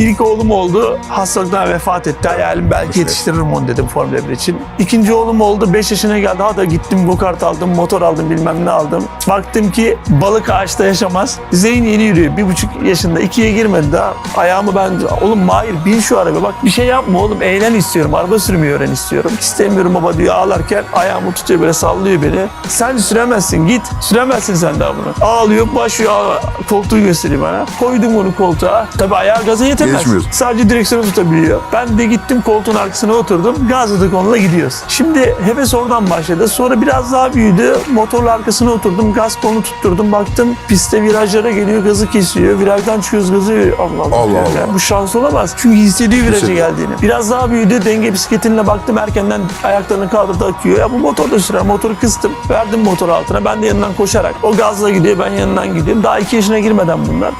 İlk oğlum oldu. Hastalıktan vefat etti. Hayalim belki yetiştiririm onu dedim Formula 1 için. İkinci oğlum oldu. 5 yaşına geldi. Ha da gittim go kart aldım, motor aldım bilmem ne aldım. Baktım ki balık ağaçta yaşamaz. Zeyn yeni yürüyor. Bir buçuk yaşında. ikiye girmedi daha. Ayağımı ben... Oğlum Mahir bin şu araba. Bak bir şey yapma oğlum. Eğlen istiyorum. Araba sürmeyi öğren istiyorum. İstemiyorum baba diyor ağlarken. Ayağımı tutuyor böyle sallıyor beni. Sen süremezsin git. Süremezsin sen daha bunu. Ağlıyor başlıyor. Koltuğu gösteriyor bana. Koydum onu koltuğa. Tabii ayağı gaza yetemez. Geçmiyor. Sadece direksiyonu tutabiliyor. Ben de gittim koltuğun arkasına oturdum. Gazladık onunla gidiyoruz. Şimdi heves oradan başladı. Sonra biraz daha büyüdü. Motorla arkasına oturdum. Gaz kolunu tutturdum. Baktım piste virajlara geliyor. Gazı kesiyor. Virajdan çıkıyoruz gazı veriyor. Allah Allah. Allah Allah. Bu şans olamaz. Çünkü hissediyor viraja Hissediyor. geldiğini. Biraz daha büyüdü. Denge bisikletine baktım. Erkenden ayaklarını kaldırdı akıyor. Ya bu motor da sürer. Motoru kıstım. Verdim motor altına. Ben de yanından koşarak. O gazla gidiyor. Ben yanından gidiyorum. Daha iki yaşına girmeden bunlar.